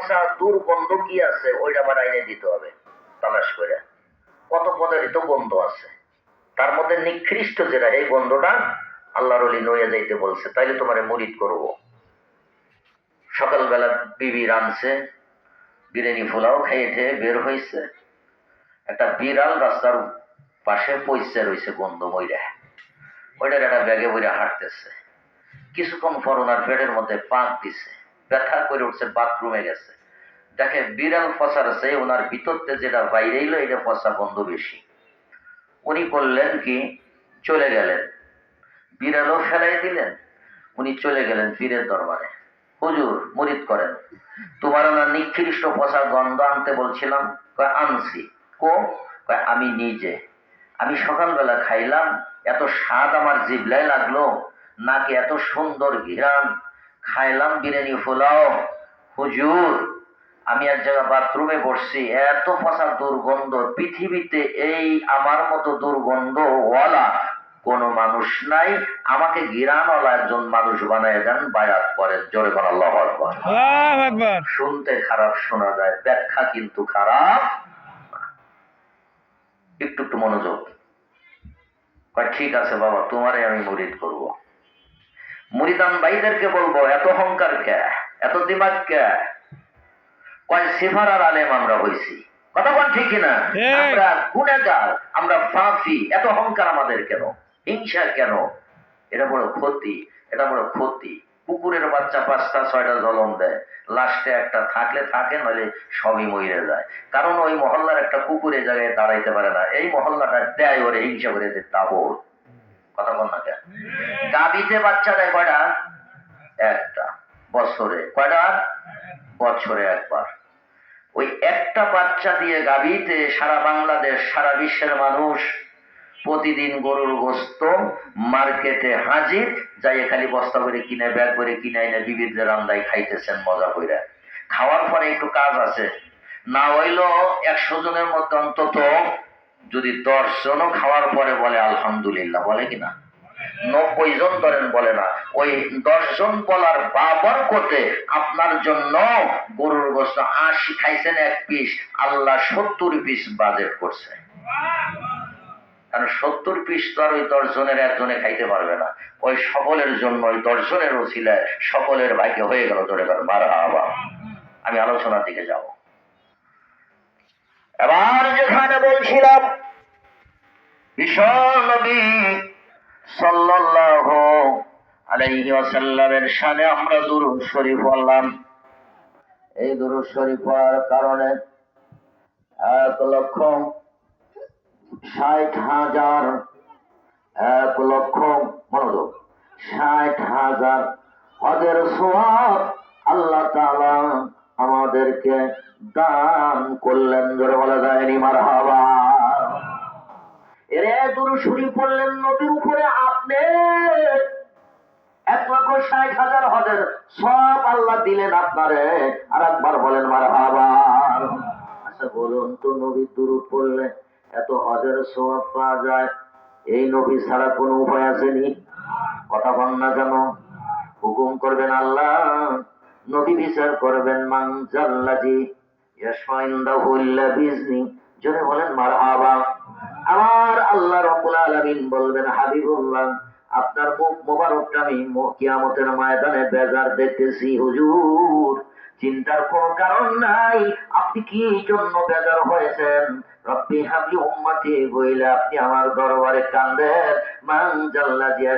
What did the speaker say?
পচা দুর্গন্ধ কি আছে, ওইটা আমার আইনে দিতে হবে, তালাশ করে। কত পদেরই তো গন্ধ আছে। তার মধ্যে নিকৃষ্ট যেটা, এই গন্ধটা আল্লাহর অলি নইয়া যাইতে বলছে, তাইলে তোমারে মরিদ করব। সকালবেলা বিবি রানছে বিরিয়ানি ফুলাও খাইয়েছে বের হয়েছে একটা বিড়াল রাস্তার পাশে পয়সা রয়েছে গন্ধ মইরা। ওইটার একটা ব্যাগে বইরা হাঁটতেছে। কিছুক্ষণ পর ওনার পেটের মধ্যে পাক দিছে। ব্যথা করে উঠছে বাথরুমে গেছে। দেখে বিড়াল ফসার আছে ওনার ভিতরতে যেটা বাইরে এলো, এটা ফসা বন্ধ বেশি। উনি করলেন কি, চলে গেলেন। বিড়ালও ফেলাই দিলেন, উনি চলে গেলেন পীরের দরবারে। হুজুর, মুরিদ করেন। তোমার না নিকৃষ্ট পচা গন্ধ আনতে বলছিলাম? কয়, আনছি। কো? কয়, আমি নিজে। আমি সকালবেলা খাইলাম, এত স্বাদ আমার জিবলায় লাগল, নাকি এত সুন্দর ঘিরান খাইলাম বিরিয়ানি পোলাও। হুজুর আমি এক জায়গায় বাথরুমে বসছি এত পচা দুর্গন্ধ পৃথিবীতে এই আমার মতো দুর্গন্ধ ওয়ালা কোন মানুষ নাই। আমাকে গিরানওয়ালা একজন মানুষ বানায় দেন বায়াত করেন। জোরে কোন শুনতে খারাপ শোনা যায় ব্যাখ্যা কিন্তু খারাপ। একটু একটু মনোযোগ। ঠিক আছে বাবা তোমারে আমি মুরিদ করব। মুরিদান ভাইদেরকে বলব এত অহংকার কে? এত দিমাগ কে? কয় সিফার আর আলেম আমরা হইছি। কথা বল ঠিক কিনা? আমরা গুণাগার আমরা ফাঁসি। এত অহংকার আমাদের কেন? হিংসা কেন? এটা বড় ক্ষতি এটা বড় ক্ষতি। কুকুরের বাচ্চা পাঁচটা ছয়টা জলম দেয়। লাস্টে একটা থাকলে থাকে নইলে সবই মরে যায়। কারণ ওই মহল্লার একটা কুকুর এই জায়গায় দাঁড়াইতে পারে না। এই মহল্লাটা দেয় ওরে হিংসা করে যে তাবর কথা বাচ্চা দেয় কয়টা? একটা। বছরে। কয়টা? বছরে একবার। ওই একটা বাচ্চা দিয়ে গাবিতে সারা বাংলাদেশ, সারা বিশ্বের মানুষ প্রতিদিন গরুর গোস্ত, মার্কেটে হাজির, যাই খালি বস্তা করে কিনে, ব্যাগ করে কিনে এনে বিবিধ রান্দায় খাইতেছেন, মজা করে খাওয়ার পরে একটু কাজ আছে। না হইল একশো জনের মধ্যে অন্তত যদি দশ জনও খাওয়ার পরে বলে আলহামদুলিল্লাহ, বলে কিনা নব্বই জন ধরেন বলে না। ওই দশ জন বলার আপনার জন্য গরুর গোস্ত আশি খাইছেন এক পিস, আল্লাহ সত্তর পিস বাজেট করছে। কারণ সত্তর পিস তো আর ওই দশ জনের একজনে খাইতে পারবে না। ওই সকলের জন্য, ওই দশ জনের ওসিলায় সকলের ভাগ্যে হয়ে গেল ধরে গেল আবা আমি আলোচনার দিকে যাব। এবার যেখানে বলছিলাম ওয়াসাল্লামের শানে আমরা শরীফ এই শরীফ কারণে এক লক্ষ ষাট হাজার, এক লক্ষ মনোযোগ, ষাট হাজার হজের আল্লাহ তাআলা আমাদেরকে দান করলেন ধরে বলা যায়নি মার হাবা এরে দুরু শুরি পড়লেন নদীর উপরে আপনি। এক লক্ষ ষাট হাজার হজের সব আল্লাহ দিলেন আপনারে। আর একবার বলেন মার আবার আচ্ছা বলুন তো নবীর দুরুদ পড়লে এত হজের সব পাওয়া যায়? এই নবী ছাড়া কোনো উপায় আসেনি? কথা বল না কেন? হুকুম করবেন আল্লাহ নবী বিচার করবেন মান জাল্লাজি ইয়াশফাইন্দাহুল্লা জোরে বলেন মার আবা আমার আল্লাহ রব্বুল আলামিন বলবেন, হাবিবুল্লাহ, আপনার মুখ মোবারকটা আমি কিয়ামতের ময়দানে বেজার দেখতেছি, হুজুর। চিন্তার কোন কারণ নাই, আপনি কি জন্য বেজার হয়েছেন? রব্বি হাবলি উম্মতি বইলে আপনি আমার দরবারে কান্দেন। মান জাল্লা জিয়া